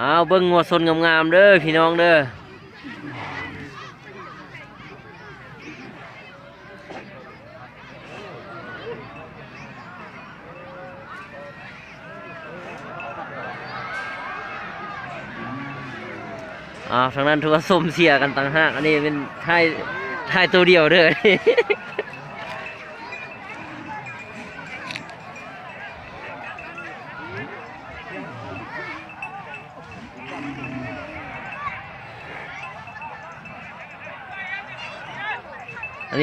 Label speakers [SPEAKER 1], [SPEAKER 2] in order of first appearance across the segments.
[SPEAKER 1] อ้าวเบิ่งงัวสนงามๆเด้อพี่น้องเด้ออ้าวทางนั้นถือว่าสมเสียกันต่างหากอันนี้เป็นท้ายท้ายตัวเดียวเด้อ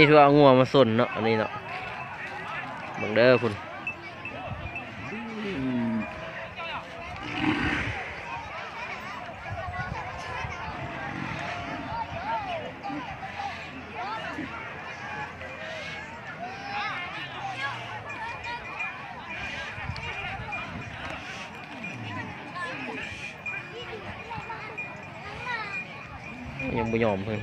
[SPEAKER 1] อันนี้ถือว่าเอางัวมาสนเนาะอันนี้เนาะเบังเด้อคุณยังบ่ยอมเพิ่น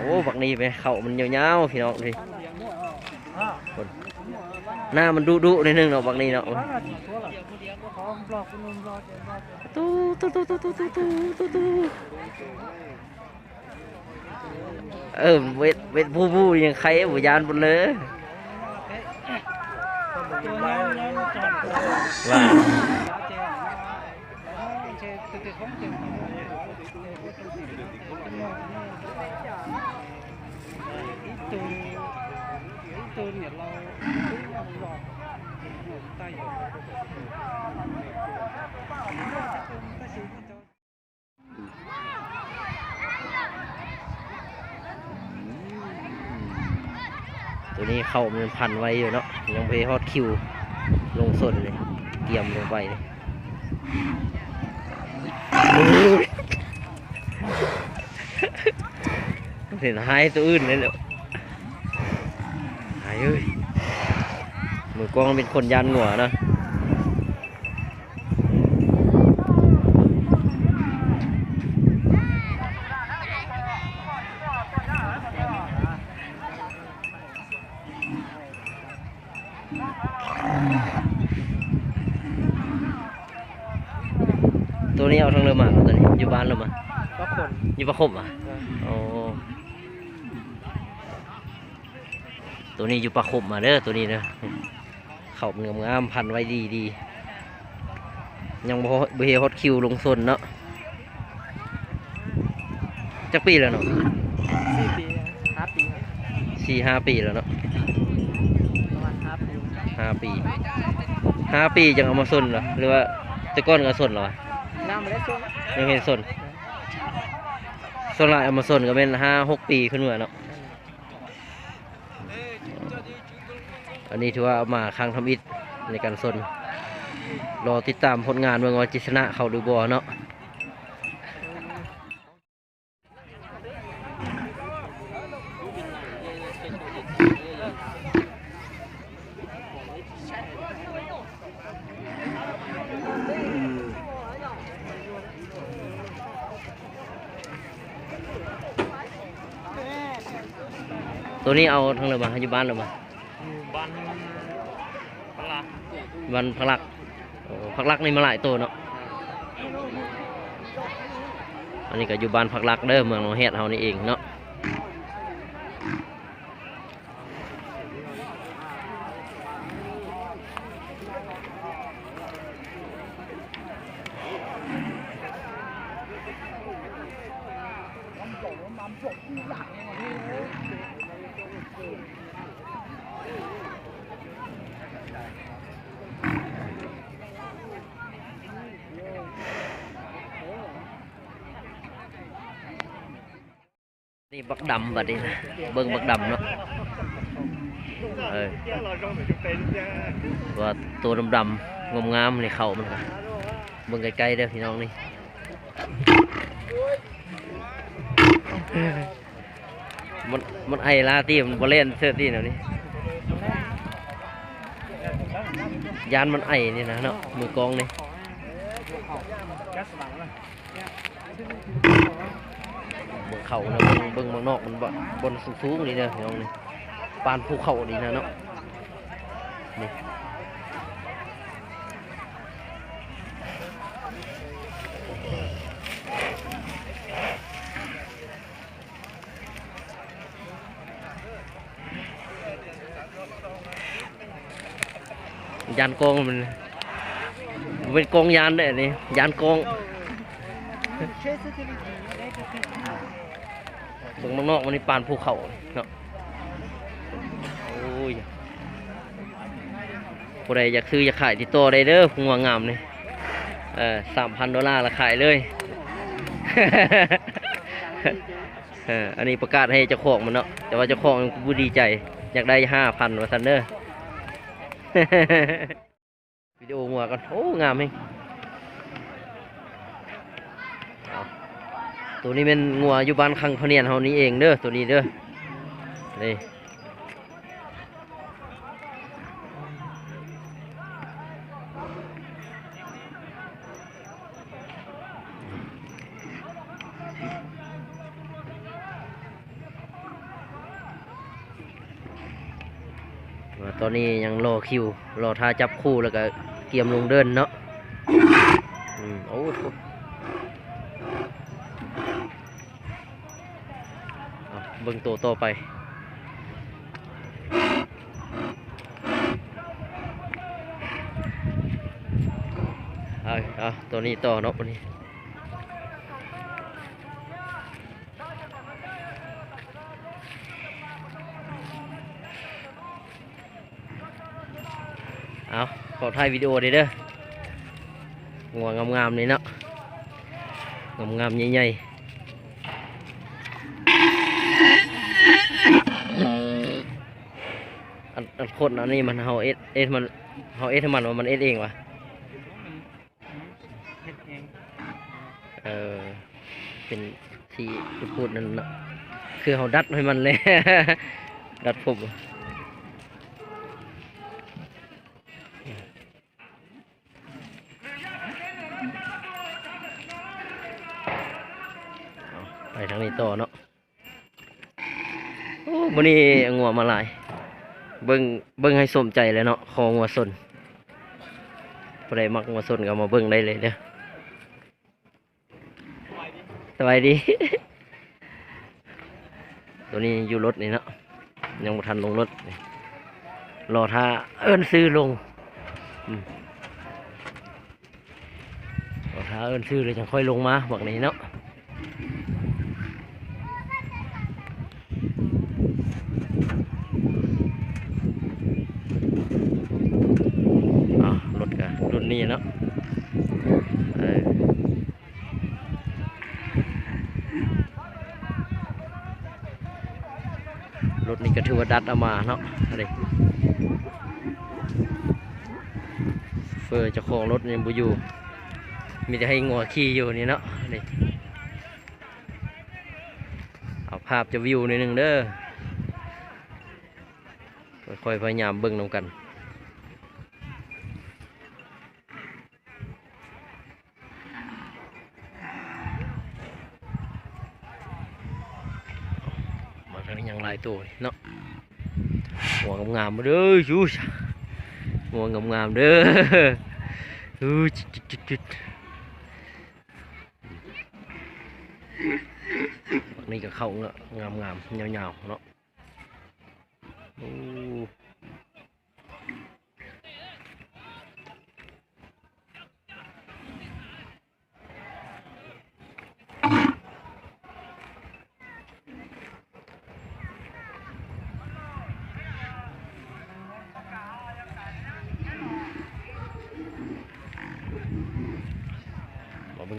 [SPEAKER 1] โอ้บักนี้ไปเขามันยาวๆพี่น้องดิหน้ามันดุดุๆนิดนึงเนาะบักนี้เนาะตู้ตู้ตู้ตู้ตู้ตู้ตู้ตู้ตู้เออเวทเวทผู้ผู้ยังใครบุยานบนเลยว่า
[SPEAKER 2] ตัวเนี่ยเราหลอกใต้อยู่
[SPEAKER 1] ตัวนี้เข้ามันพันไว้อยู่เนาะยังไปฮอดคิว ลงสนเลยเตรียมลงไปเลยเห็นหายตัวอื่นเลยเหรอหาย เอ้ยมือกล้องเป็นคนยันหัวนะตัวนี้เอาทางเรือมาเอาตัวนี้อยู่บ้านเรือมา
[SPEAKER 2] ก็คน
[SPEAKER 1] อยู่ประคบอะโอ้ ตัวนี้อยู่ประคบมาเด้อตัวนี้เด้อเขาเงามงามๆพันไว้ดีดียังบ่บ่เฮฮอตคิวลงสนเนาะจักปีแล้วเนาะ
[SPEAKER 2] สี่ปีห้าปีครับ
[SPEAKER 1] สี่ห้าปีแล้วเนาะ
[SPEAKER 2] ประมาณห้าปี
[SPEAKER 1] ห้าปีห้าปีจังเอามาสนเหรอหรือว่าแต่ก้อนก็สนเหรอวะ
[SPEAKER 2] น้ำไม่ได้ช่วง
[SPEAKER 1] ยังเห็นสนส่วนหลายเอามาสนก็เป็นห้าหกปีขึ้นมาเนาะ อันนี้ถือว่าเอามาครั้งทำอิฐในการสนรอติดตามผลงานเมืองวจิชนะเขาดูบอเนาะตัวนี้เอาทั้งเลยมาให้อยู่บ้านเลยมา
[SPEAKER 2] อยู่บ้านปลา
[SPEAKER 1] วันพักลักพักลักนี่มาหลายตัวเนาะอันนี้ก็อยู่บ้านพักลักเด้อเมืองหนองเฮ็ดเฮานี่เองเนาะ นี่บักดำบัดนี้นะเบิ่งบักดำเนาะเออว่าตัวดำๆงามๆในเขามันก็เบิ่งใกล้ๆเด้อพี่น้องนี่มันมันไอลาตีมันบเล่นเสื้อตีเนาะนี่ยานมันไอนี่นะเนาะมือกองนี่ เบิ่งเขาะเบิ่งเบิ่งมืองนอกมันบ่บนสูงๆนี่เด้อพี่น้องนี่ปานภูเขานี่นะเนาะนี่ยานกองมันเป็นกองยานเด้อนี่ยานกอง เบิ่งนอกมันนี่ปานภูเขาเนาะโอ้ยผู้ใดอยากซื้ออยากขายติดต่อได้เด้อหัวงามนี่เออสามพันดอลลาร์ละขายเลย อันนี้ประกาศให้เจ้าของมันเนาะแต่ว่าเจ้าของมันบูดีใจอยากได้ห้าพันวาซันเด้อวิดีโอหัวกันโอ้ งามเองเอา ตัวนี้เป็นงัวอยู่บ้านคังพเนียนเฮานี้เองเด้อตัวนี้เด้อนี่ตอนนี้ยังรอคิว รอท่าจับคู่แล้วก็เกียมลงเดินเนาะ อืม โอ้โห เบิ่งตัวต่อไป เอาเอาตัวนี้ต่อเนาะวันนี้เอาขอถ่ายวิดีโอเลยเด้องัวงามๆนี่เนาะงามๆใหญ่ๆ อันอัน คนอันนี้มันเฮาเอสเอสมันเฮาเอสให้มันว่ามันเอสเองวะ
[SPEAKER 2] เอ
[SPEAKER 1] อเป็นที่พูดนั่นเนาะคือเฮาดัดให้มันเลย ดัดผมไปทางนี้ต่อเนาะโอ้มื้อนี้งัวมาลาย เบิ่งเบิ่งให้สมใจเลยเนาะคองัวสนผู้ใดมักงัวสนก็มาเบิ่งได้เลยเด้อสบายดี ตัวนี้อยู่รถนี่เนาะยังบ่ทันลงรถ รอท่าเอิ้นซื้อลงรอท่าเอิ้นซื้อเลยจังค่อยลงมาบอกนี้เนาะอะรถกั นรุ่นนี้เนาะรถนี้ก็ถือว่าดัดเอามาเนาะอะไรเฟอร์จ้าของรถยังบ่อยู่มีแต่ให้งัวขี่อยู่นี่เนาะนี่เอาภาพจะวิวหนิดนึงเด้อค่อยๆพยายามเบิ่งนำกัน มาทางนี้ยัง หลายตัวนี่เนาะหัวงามๆมาเด้อชู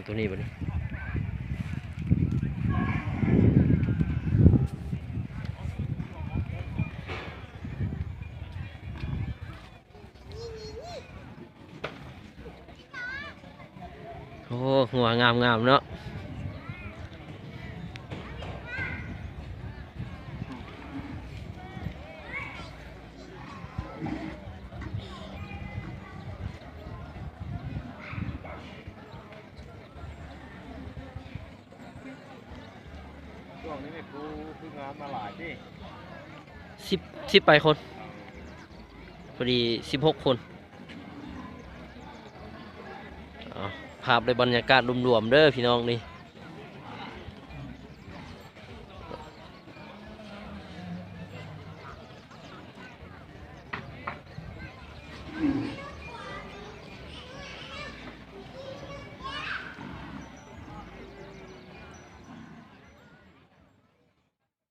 [SPEAKER 1] ตัวนี้บ่นี้โอ้หัวงามๆเนาะ สิบไปคน พอดีสิบหกคนภาพในบรรยากาศรวมๆเด้อพี่น้องนี่